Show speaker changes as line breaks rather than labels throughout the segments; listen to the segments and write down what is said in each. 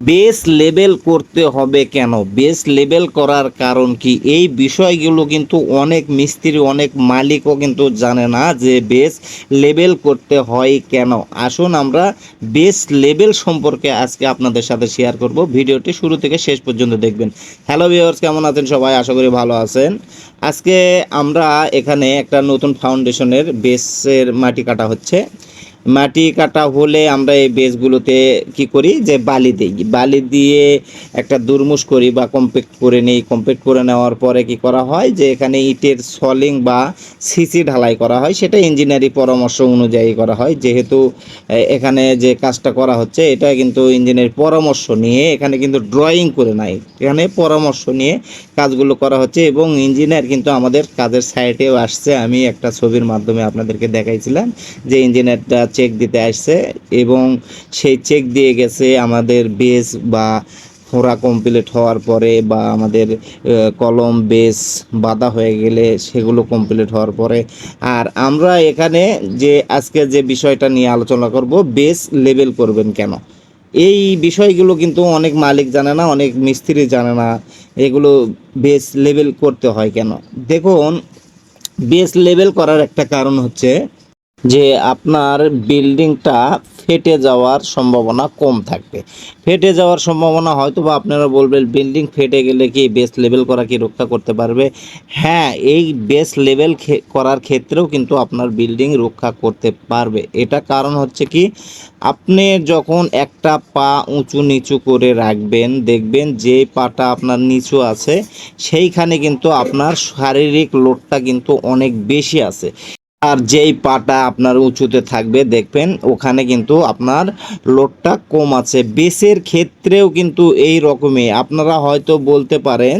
Base label করতে হবে কেন? বেস লেবেল করার কারণ কি? এই বিষয়গুলো কিন্তু অনেক মিস্ত্রি, অনেক মালিকও কিন্তু জানে না যে বেস লেবেল করতে হয় কেন। আসুন আমরা বেস লেবেল সম্পর্কে আজকে আপনাদের সাথে শেয়ার করব। ভিডিওটি শুরু থেকে শেষ পর্যন্ত দেখবেন। হ্যালো ভিউয়ার্স কেমন আছেন সবাই? আশা করি ভালো আছেন। আজকে আমরা এখানে একটা নতুন ফাউন্ডেশনের বেসের মাটি কাটা হচ্ছে। মাটি কাটা হলে আমরা এই বেসগুলোতে কি করি? যে বালি দিই। বালি দিয়ে একটা দুরমুশ করি বা কম্প্যাক্ট করে নিই। কম্প্যাক্ট করে নেওয়ার পরে কি করা হয়? যে এখানে ইটের সলিং বা সিসি ঢালাই করা হয়। সেটা ইঞ্জিনিয়ারি পরামর্শ অনুযায়ী করা হয়। যেহেতু এখানে যে কাজটা করা হচ্ছে, এটা কিন্তু ইঞ্জিনিয়ারিং পরামর্শ নিয়ে এখানে কিন্তু ড্রয়িং করে নাই। এখানে পরামর্শ নিয়ে কাজগুলো করা হচ্ছে এবং ইঞ্জিনিয়ার কিন্তু আমাদের কাজের সাইটেও আসছে। আমি একটা ছবির মাধ্যমে আপনাদেরকে দেখাইছিলাম যে ইঞ্জিনিয়ারটা চেক দিতে আসছে এবং সেই চেক দিয়ে গেছে আমাদের বেস বা ফোড়া কমপ্লিট হওয়ার পরে বা আমাদের কলম বেস বাঁধা হয়ে গেলে সেগুলো কমপ্লিট হওয়ার পরে। আর আমরা এখানে যে, আজকে যে বিষয়টা নিয়ে আলোচনা করব বেস লেবেল করবেন কেন? এই বিষয়গুলো কিন্তু অনেক মালিক জানে না, অনেক মিস্ত্রি জানে না, এগুলো বেস লেবেল করতে হয় কেন? দেখুন বেস লেবেল করার একটা কারণ হচ্ছে যে আপনার বিল্ডিংটা ফেটে যাওয়ার সম্ভাবনা কম থাকবে। ফেটে যাওয়ার সম্ভাবনা হয়তো বা আপনারা বলবেন বিল্ডিং ফেটে গেলে কি বেস লেভেল করা কি রক্ষা করতে পারবে? হ্যাঁ এই বেস লেভেল করার ক্ষেত্রেও কিন্তু আপনার বিল্ডিং রক্ষা করতে পারবে। এটা কারণ হচ্ছে কি, আপনি যখন একটা পা উঁচু নিচু করে রাখবেন, দেখবেন যে পাটা আপনার নিচু আছে, সেইখানে কিন্তু আপনার শারীরিক লোডটা কিন্তু অনেক বেশি আছে। আর যেই পাটা আপনার উঁচুতে থাকবে, দেখবেন ওখানে কিন্তু আপনার লোডটা কম আছে। বেসের ক্ষেত্রেও কিন্তু এই রকমই। আপনারা হয়তো বলতে পারেন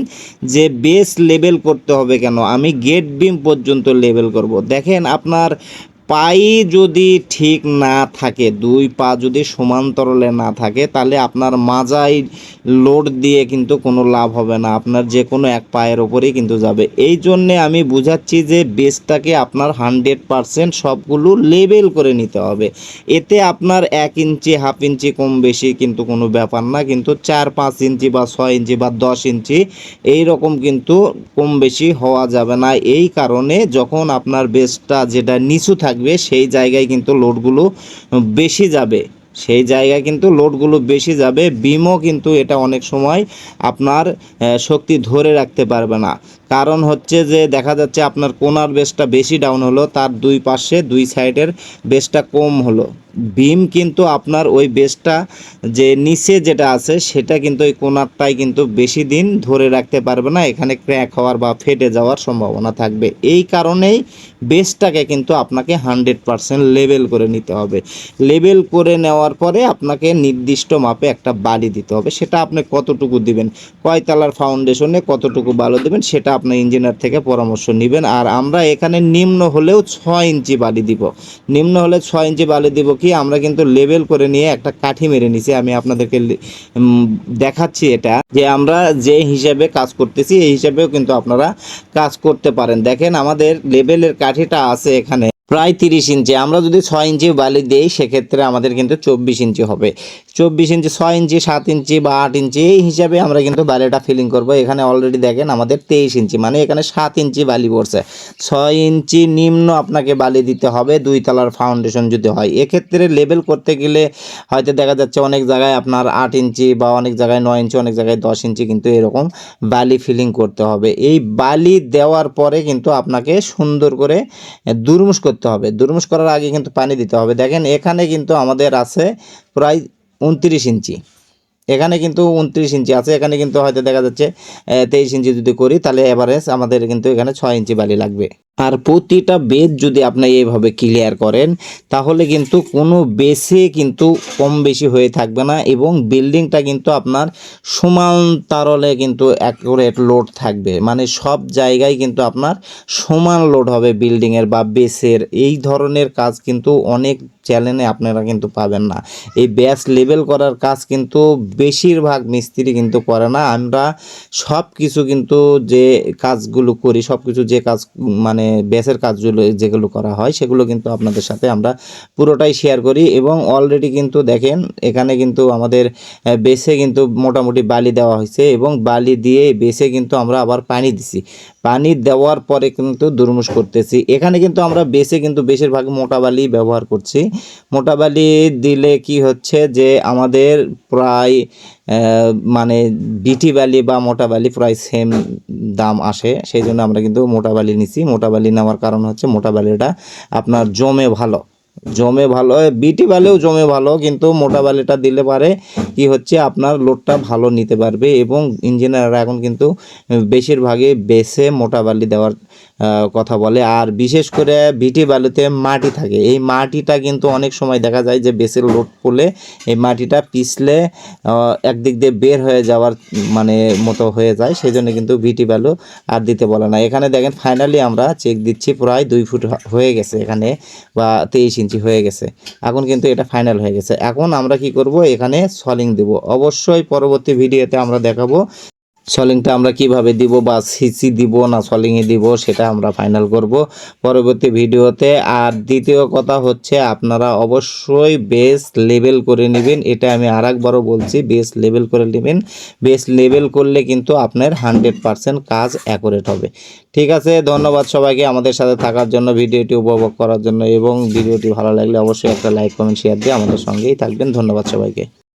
যে বেস লেবেল করতে হবে কেন? আমি গেট বিম পর্যন্ত লেবেল করব। দেখেন আপনার পাই যদি ঠিক না থাকে, দুই পা যদি সমান্তরালে না থাকে, তাহলে আপনার মাজায় লোড দিয়ে কিন্তু কোনো লাভ হবে না। আপনার যে কোনো এক পায়ের ওপরেই কিন্তু যাবে। এই জন্যে আমি বুঝাচ্ছি যে বেসটাকে আপনার হান্ড্রেড পারসেন্ট সবগুলো লেবেল করে নিতে হবে। এতে আপনার এক ইঞ্চি, হাফ ইঞ্চি কম বেশি কিন্তু কোনো ব্যাপার না, কিন্তু চার, পাঁচ ইঞ্চি বা ছয় ইঞ্চি বা দশ ইঞ্চি এই রকম কিন্তু কম বেশি হওয়া যাবে না। এই কারণে যখন আপনার বেসটা যেটা নিচু থাকবে, সেই জায়গায় কিন্তু লোডগুলো বেশি যাবে। সেই জায়গায় কিন্তু লোডগুলো বেশি যাবে, বিমও কিন্তু এটা অনেক সময় আপনার শক্তি ধরে রাখতে পারবে না। কারণ হচ্ছে যে দেখা যাচ্ছে আপনার কোনার বেসটা বেশি ডাউন হলো, তার দুই পাশে, দুই সাইডের বেসটা কম হলো। বিম কিন্তু আপনার ওই বেসটা যে নিচে যেটা আছে, সেটা কিন্তু ওই কোনারটাই কিন্তু বেশি দিন ধরে রাখতে পারবে না, এখানে ক্র্যাক হওয়ার বা ফেটে যাওয়ার সম্ভাবনা থাকবে। এই কারণেই বেসটাকে কিন্তু আপনাকে হান্ড্রেড পারসেন্ট লেবেল করে নিতে হবে। লেবেল করে নেওয়ার পরে আপনাকে নির্দিষ্ট মাপে একটা বালি দিতে হবে। সেটা আপনি কতটুকু দিবেন? কয়তলার ফাউন্ডেশনে কতটুকু বালু দেবেন? সেটা আপনার ইঞ্জিনিয়ার থেকে পরামর্শ নেবেন। আর আমরা এখানে নিম্ন হলেও ছয় ইঞ্চি বালি দিব। নিম্ন হলে ছয় ইঞ্চি বালি দিব কি? আমরা কিন্তু লেবেল করে নিয়ে একটা কাঠি মেরে নিছি। আমি আপনাদেরকে দেখাচ্ছি এটা। যে আমরা যে হিসাবে কাজ করতেছি, এই হিসাবেও কিন্তু আপনারা কাজ করতে পারেন। দেখেন আমাদের লেবেলের কাঠিটা আছে এখানে। প্রায় তিরিশ ইঞ্চি। আমরা যদি ছয় ইঞ্চি বালি দিই, সেক্ষেত্রে আমাদের কিন্তু চব্বিশ ইঞ্চি হবে। চব্বিশ ইঞ্চি, ছয় ইঞ্চি, সাত ইঞ্চি বা আট ইঞ্চি, এই হিসাবে আমরা কিন্তু বালিটা ফিলিং করব। এখানে অলরেডি দেখেন আমাদের তেইশ ইঞ্চি মানে এখানে সাত ইঞ্চি বালি পড়ছে। ছয় ইঞ্চি নিম্ন আপনাকে বালি দিতে হবে, দুই তলার ফাউন্ডেশন যদি হয়। এক্ষেত্রে লেবেল করতে গেলে হয়তো দেখা যাচ্ছে অনেক জায়গায় আপনার আট ইঞ্চি বা অনেক জায়গায় নয় ইঞ্চি, অনেক জায়গায় দশ ইঞ্চি কিন্তু এরকম বালি ফিলিং করতে হবে। এই বালি দেওয়ার পরে কিন্তু আপনাকে সুন্দর করে দুরমুশ করতে হবে। দুর্মুষ করার আগে কিন্তু পানি দিতে হবে। দেখেন, এখানে কিন্তু আমাদের আছে প্রায় উনত্রিশ ইঞ্চি। এখানে কিন্তু উনত্রিশ ইঞ্চি আছে। এখানে কিন্তু হয়তো দেখা যাচ্ছে তেইশ ইঞ্চি যদি করি, তাহলে এভারেজ আমাদের কিন্তু এখানে ছয় ইঞ্চি বালি লাগবে। আর প্রতিটা বেদ যদি আপনি এইভাবে ক্লিয়ার করেন, তাহলে কিন্তু কোনো বেসে কিন্তু কম বেশি হয়ে থাকবে না এবং বিল্ডিংটা কিন্তু আপনার সমান্তরালে কিন্তু অ্যাকুরেট লোড থাকবে। মানে সব জায়গায় কিন্তু আপনার সমান লোড হবে বিল্ডিংয়ের বা বেসের এই ধরনের কাজ কিন্তু অনেক চ্যানেলে আপনারা কিন্তু পাবেন না। এই ব্যাস লেভেল করার কাজ কিন্তু বেশিরভাগ মিস্ত্রি কিন্তু করে না। আমরা সব কিছু কিন্তু যে কাজগুলো করি সব কিছু যে কাজ মানে বেসের কাজগুলো যেগুলো করা হয়, সেগুলো কিন্তু আপনাদের সাথে আমরা পুরোটাই শেয়ার করি এবং অলরেডি কিন্তু দেখেন, এখানে কিন্তু আমাদের বেসে কিন্তু মোটামুটি বালি দেওয়া হয়েছে এবং বালি দিয়ে বেসে কিন্তু আমরা আবার পানি দিছি। পানি দেওয়ার পরে কিন্তু দুরমুশ করতেছি। এখানে কিন্তু আমরা বেসে কিন্তু বেশিরভাগ মোটা বালি ব্যবহার করছি। মোটা বালি দিলে কি হচ্ছে যে আমাদের প্রায় মানে বিটি বালি বা মোটা বালি প্রায় সেম দাম আসে। সেই জন্য আমরা কিন্তু মোটা বালি নিছি। মোটা বালি নেওয়ার কারণ হচ্ছে মোটা বালিটা আপনার জমে ভালো। জমে ভালো বিটি বালিও জমে ভালো, কিন্তু মোটা বালিটা দিলে পারে কি হচ্ছে আপনার লোডটা ভালো নিতে পারবে এবং ইঞ্জিনিয়াররা এখন কিন্তু বেশিরভাগই বেসে মোটা বালি দেওয়ার কথা বলে। আর বিশেষ করে বিটি বালুতে মাটি থাকে। এই মাটিটা কিন্তু অনেক সময় দেখা যায় যে বেসের লোড পড়লে এই মাটিটা পিছলে একদিক দিয়ে বের হয়ে যাওয়ার মানে মতো হয়ে যায় সেই জন্য কিন্তু বিটি বালু আর দিতে বলে না। এখানে দেখেন ফাইনালি আমরা চেক দিচ্ছি, প্রায় দুই ফুট হয়ে গেছে এখানে, বা তেইশ ইঞ্চি হয়ে গেছে। এখন কিন্তু এটা ফাইনাল হয়ে গেছে। এখন আমরা কি করব? এখানে সলিং দেব। অবশ্যই পরবর্তী ভিডিওতে আমরা দেখাবো। সলিংটা আমরা কীভাবে দিব বা সিসি দিব না সলিংয়ে দিব সেটা আমরা ফাইনাল করব পরবর্তী ভিডিওতে। আর দ্বিতীয় কথা হচ্ছে আপনারা অবশ্যই বেস লেভেল করে নেবেন। এটা আমি আর একবারও বলছি বেস লেভেল করে নেবেন। বেস লেভেল করলে কিন্তু আপনার হান্ড্রেড পারসেন্ট কাজ অ্যাকুরেট হবে। ঠিক আছে, ধন্যবাদ সবাইকে আমাদের সাথে থাকার জন্য, ভিডিওটি উপভোগ করার জন্য এবং ভিডিওটি ভালো লাগলে অবশ্যই একটা লাইক কমেন্ট শেয়ার দিয়ে আমাদের সঙ্গেই থাকবেন। ধন্যবাদ সবাইকে।